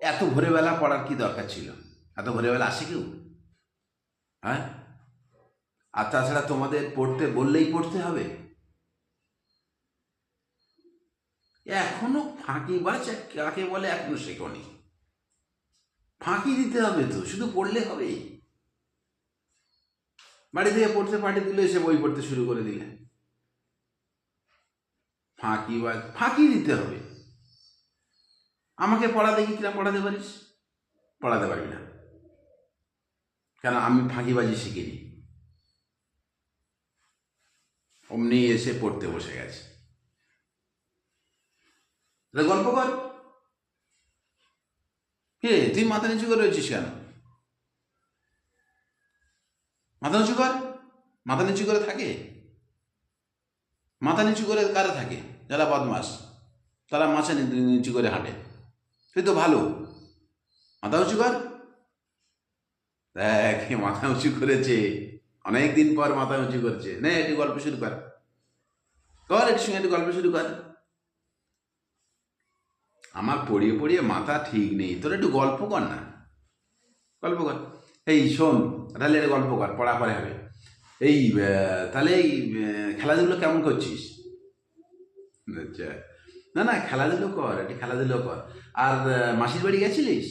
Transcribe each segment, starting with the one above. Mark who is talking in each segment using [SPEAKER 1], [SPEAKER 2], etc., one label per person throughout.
[SPEAKER 1] এত ভোরবেলা পড়ার কি দরকার ছিল? এত ভোরবেলা আসে কেউ? হ্যাঁ? আর তাছাড়া তোমাদের পড়তে বললেই পড়তে হবে। এখনও ফাঁকি বাচ্চা কাকে বলে এখনও শেখনি। ফাঁকি দিতে হবে তো, শুধু পড়লে হবে। বাড়ি থেকে পড়তে পাঠিয়ে দিলে এসে বই পড়তে শুরু করে দিলে। ফাঁকি বাজ ফাঁকি দিতে হবে। আমাকে পড়া দেখি কিনা পড়াতে পারিস? পড়াতে পারবি না। কেন? আমি ফাঁকিবাজি শিখিনি। অমনি এসে পড়তে বসে গেছে। গল্প কর। কে? তুই মাথা নিচু করে রয়েছিস কেন? মাথা নিচু কর। মাথা নিচু করে থাকে? মাথা নিচু করে কারা থাকে? যারা বদমাস তারা মাথা নিচু করে হাঁটে। তুই তো ভালো। মাথা উঁচু কর। দেখ মাথা উঁচু করেছে। অনেক দিন পর মাথা উঁচু করছে। নে, একটু গল্প শুরু কর। কর, একটু সঙ্গে একটু গল্প শুরু কর। আমার পড়িয়ে পড়িয়ে মাথা ঠিক নেই। তোর একটু গল্প কর না। গল্প কর। এই, শোন, তাহলে একটা গল্প কর, পড়া পরে হবে। এই তাহলে এই খেলাধুলো কেমন করছিস? আচ্ছা। না না, খেলাধুলো কর একটু খেলাধুলো কর। আর মাসির বাড়ি গেছিলিস?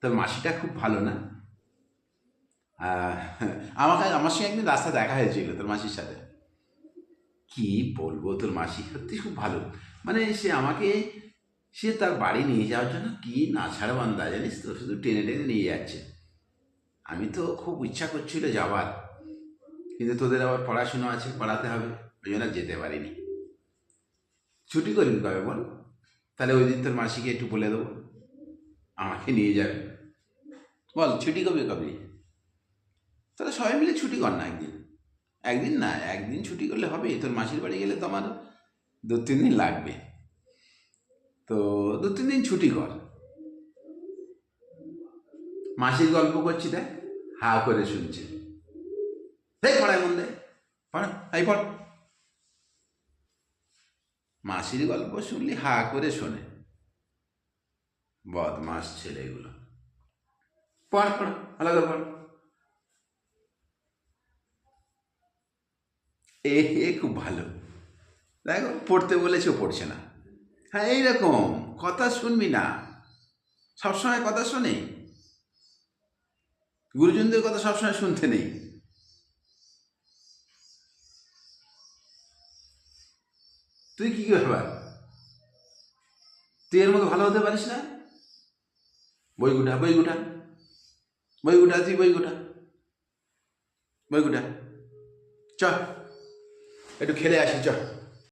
[SPEAKER 1] তোর মাসিটা খুব ভালো না? আমাকে, আমার সঙ্গে একদিন রাস্তা দেখা হয়েছিল তোর মাসির সাথে। কি বলব তোর মাসি? সত্যি খুব ভালো। মানে সে আমাকে, সে তার বাড়ি নিয়ে যাওয়ার জন্য কি না ছাড় বান্দা জানিস তো? শুধু টেনে টেনে নিয়ে যাচ্ছে। আমি তো খুব ইচ্ছা করছিল যাবার কিন্তু তোদের আবার পড়াশুনো আছে, পড়াতে হবে। ওই জন্য যেতে পারিনি। ছুটি করবি কবে বল। তাহলে ওই দিন তোর মাসিকে একটু বলে দেবো। আমাকে নিয়ে যাবে। বল, ছুটি কবে কবে? তাহলে সবাই মিলে ছুটি কর না একদিন। একদিন না, একদিন ছুটি করলে হবে। তোর মাসির বাড়ি গেলে তো আমার দু, তিন দিন লাগবে। তো দু, তিন দিন ছুটি কর। মাসির গল্প করছি দেখ, হা করে শুনছে। দেখ পড়ায় মন দে পড়, এই পড়। মাসির গল্প শুনলি, হা করে শোনে। বদমাস ছেলেগুলো। পড় পড় করে পড়। এ এ খুব ভালো। দেখো, পড়তে বলেছে পড়ছে না। হ্যাঁ এইরকম, কথা শুনবি না। সবসময় কথা শোনে। গুরুজনদের কথা সবসময় শুনতে নেই। তুই কি ব্যাপার তুই এর মতো ভালো হতে পারিস না? বই গুটা বই গুটা। বই গুটা, তুই বই গুটা। বই গুটা। চ, একটু খেলে আসি, চ।